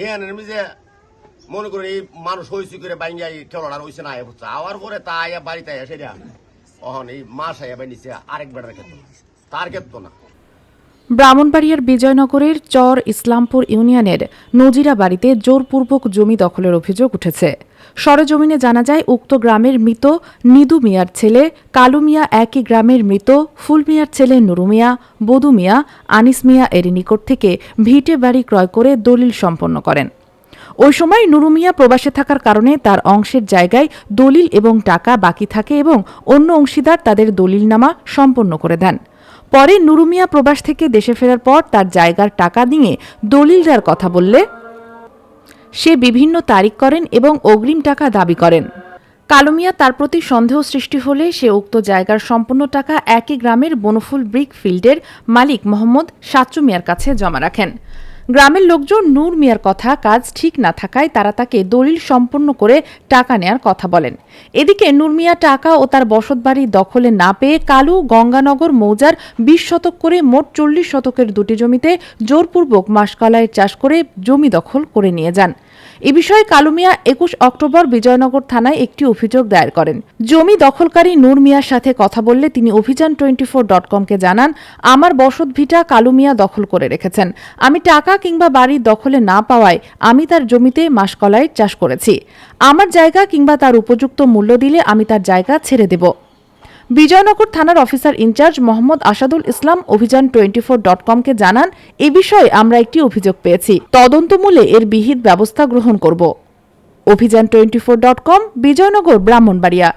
হ্যাঁ আমি যে মনে করি এই মানুষ হয়েছি করে বাইঙ্গা এই খেলার হয়েছে না হচ্ছে আওয়ার পরে তা আয়া বাড়িতে আয়া সেটা। অহন এই মাস আয়া বাইনিছে আরেক বেড়ার ক্ষেত্র। তার ক্ষেত্র না। ব্রাহ্মণবাড়িয়ার বিজয়নগরের চর ইসলামপুর ইউনিয়নের নজিরা বাড়িতে জোরপূর্বক জমি দখলের অভিযোগ উঠেছে। সরেজমিনে জানা যায়, উক্ত গ্রামের মৃত নিদু মিয়ার ছেলে, কালু মিয়া একই গ্রামের মৃত, ফুল মিয়ার ছেলে নুরু মিয়া বদু মিয়া, আনিস মিয়া এর নিকট থেকে ভিটে বাড়ি ক্রয় করে দলিল সম্পন্ন করেন। ওই সময় নুরুমিয়া প্রবাসে থাকার কারণে তার অংশের জায়গায় দলিল এবং টাকা বাকি থাকে এবং অন্য অংশীদার তাদের দলিলনামা সম্পন্ন করে দেন। পরে নুরুমিয়া প্রবাস থেকে দেশে ফেরার পর তার জায়গার টাকা নিয়ে দলিলদার কথা বললে, সে বিভিন্ন তারিখ করেন এবং অগ্রিম টাকা দাবি করেন। কালুমিয়া তার প্রতি সন্দেহ সৃষ্টি হলে সে উক্ত জায়গার সম্পূর্ণ টাকা একই গ্রামের বনফুল ব্রিক ফিল্ডের মালিক মোহাম্মদ সাচ্চু মিয়ার কাছে জমা রাখেন। গ্রামের লোকজন নূর মিয়ার কথা কাজ ঠিক না থাকায় তারা তাকে দলিল সম্পন্ন করে টাকা নেয়ার কথা বলেন। এদিকে নূর মিয়া টাকা ও তার বসতবাড়ি দখলে না পেয়ে কালু, গঙ্গানগর, মৌজার বিশ শতক করে মোট চল্লিশ শতকের দুটি জমিতে জোরপূর্বক মাসকলাইয়ের চাষ করে জমি দখল করে নিয়ে যান। এ বিষয়ে কালুমিয়া একুশ অক্টোবর বিজয়নগর থানায় একটি অভিযোগ দায়ের করেন। জমি দখলকারী নূর মিয়ার সাথে কথা বললে তিনি অভিযান টোয়েন্টি ফোর ডট কমকে জানান, আমার বসত ভিটা কালুমিয়া দখল করে রেখেছেন। আমি টাকা কিংবা বাড়ির দখলে না পাওয়ায় আমি তার জমিতে মাসকলাই চাষ করেছি। আমার জায়গা কিংবা তার উপযুক্ত মূল্য দিলে আমি তার জায়গা ছেড়ে দেব। বিজয়নগর থানার officer in charge Mohammad Asadul Islam Abhijan twenty four dot কমকে জানান, এ বিষয়ে আমরা একটি অভিযোগ পেয়েছি। তদন্তমূলে এর বিহিত ব্যবস্থা গ্রহণ করব। Abhijan twenty four dot com, Bijoynagar, Brahmanbaria.